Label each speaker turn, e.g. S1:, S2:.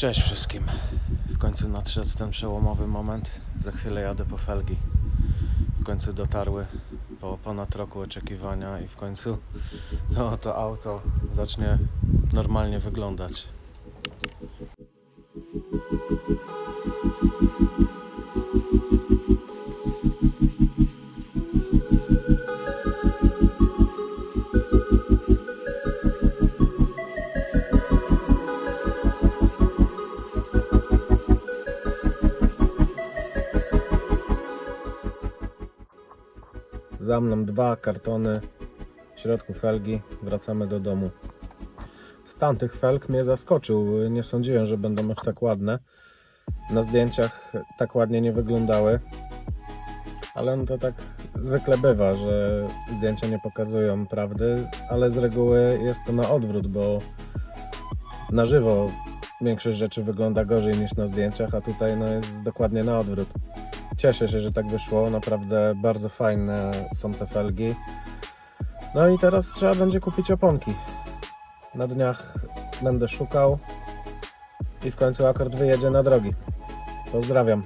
S1: Cześć wszystkim. W końcu nadszedł ten przełomowy moment. Za chwilę jadę po felgi. W końcu dotarły po ponad roku oczekiwania i w końcu to, to auto zacznie normalnie wyglądać. Za mną dwa kartony, w środku felgi, wracamy do domu. Stan tych felg mnie zaskoczył. Nie sądziłem, że będą aż tak ładne. Na zdjęciach tak ładnie nie wyglądały. Ale no to tak zwykle bywa, że zdjęcia nie pokazują prawdy, ale z reguły jest to na odwrót, bo na żywo większość rzeczy wygląda gorzej niż na zdjęciach, a tutaj no jest dokładnie na odwrót. Cieszę się, że tak wyszło. Naprawdę bardzo fajne są te felgi. No i teraz trzeba będzie kupić oponki. Na dniach będę szukał i w końcu akord wyjedzie na drogi. Pozdrawiam.